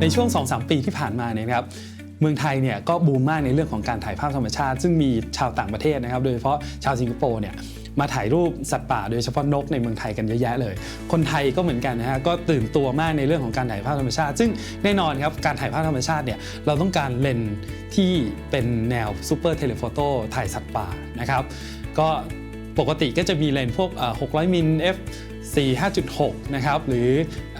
ในช่วง 2-3 ปีที่ผ่านมาเนี่ยนะครับเมืองไทยเนี่ยก็บูมมากในเรื่องของการถ่ายภาพธรรมชาติ ซึ่งมีชาวต่างประเทศนะครับ โดยเฉพาะชาวสิงคโปร์เนี่ยมาถ่ายรูปสัตว์ป่าโดยเฉพาะนกในเมืองไทยกันเยอะแยะเลย คนไทยก็เหมือนกันนะฮะก็ตื่นตัวมากในเรื่องของการถ่ายภาพธรรมชาติ ซึ่งแน่นอนครับการถ่ายภาพธรรมชาติเนี่ยเราต้องการเลนที่เป็นแนวซูเปอร์เทเลโฟโต้ถ่ายสัตว์ป่านะครับก็ปกติก็จะมีเลนพวก 600 มิล f 4 5.6 นะครับ หรือ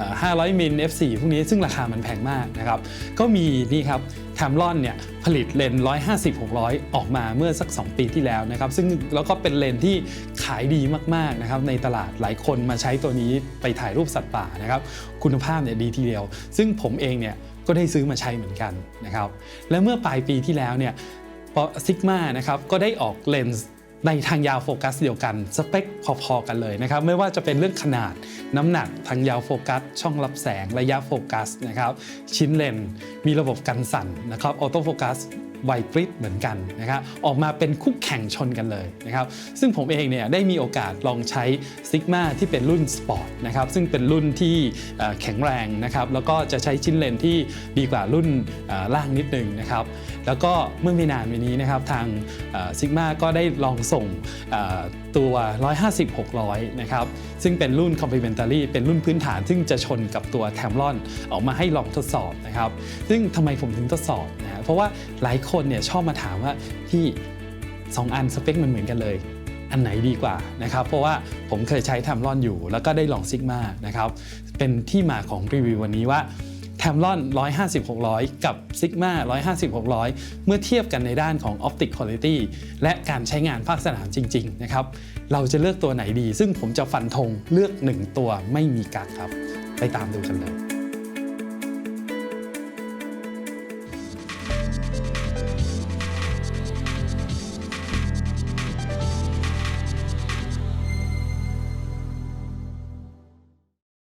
500 มิล f 4พวกนี้ซึ่งราคามันแพงมากนะครับ ก็มีนี่ครับแทมลอนเนี่ยผลิตเลนส์150 600 ออกมาเมื่อสัก 2 ปีที่แล้วนะครับ ซึ่งแล้วก็เป็นเลนส์ที่ขายดีมากๆนะครับในตลาดหลายคนมาใช้ตัวนี้ไปถ่ายรูปสัตว์ป่านะครับ คุณภาพเนี่ยดีทีเดียว ซึ่งผมเองเนี่ยก็ได้ซื้อมาใช้เหมือนกันนะครับ และเมื่อปลายปีที่แล้วเนี่ยซิกมานะครับก็ได้ออกเลนส์ ในทางยาวโฟกัสเดียวกัน สเปคพอๆกันเลยนะครับ ไม่ว่าจะเป็นเรื่องขนาดน้ำหนักทางยาวโฟกัส ช่องรับแสงระยะโฟกัสนะครับ ชิ้นเลนส์มีระบบกันสั่นนะครับออโต้โฟกัส ไวปริดเหมือนกันนะครับออกมาเป็นคู่แข่งชนกันเลยนะครับซึ่งผมเองเนี่ยได้มีโอกาสลองใช้ซิกมาที่เป็นรุ่นสปอร์ตนะครับซึ่งเป็นรุ่นที่แข็งแรงนะครับแล้วก็จะใช้ชิ้นเลนที่ดีกว่ารุ่นล่างนิดนึงนะครับแล้วก็เมื่อไม่นานมานี้นะครับทางซิกมาก็ได้ลองส่งตัว 150-600 นะครับ ซึ่งเป็นรุ่น complementary เป็นรุ่นพื้นฐาน ซึ่งจะชนกับตัวแทมลอนออกมาให้ลองทดสอบนะครับ ซึ่งทำไมผมถึงทดสอบนะ เพราะว่าหลายคนเนี่ยชอบมาถามว่าที่ 2 อันสเปคมันเหมือนกันเลย อันไหนดีกว่านะครับ เพราะว่าผมเคยใช้แทมลอนอยู่ แล้วก็ได้ลองซิกมานะครับ เป็นที่มาของรีวิววันนี้ว่า แทมลอน 150-600 กับ Sigma 150-600 เมื่อเทียบกันในด้านของ Optic Quality และการใช้งานภาคสนามจริง ๆ นะครับ เราจะเลือกตัวไหนดี ซึ่งผมจะฟันธงเลือก 1 ตัวไม่มีกักครับ ไปตามดูกันเลย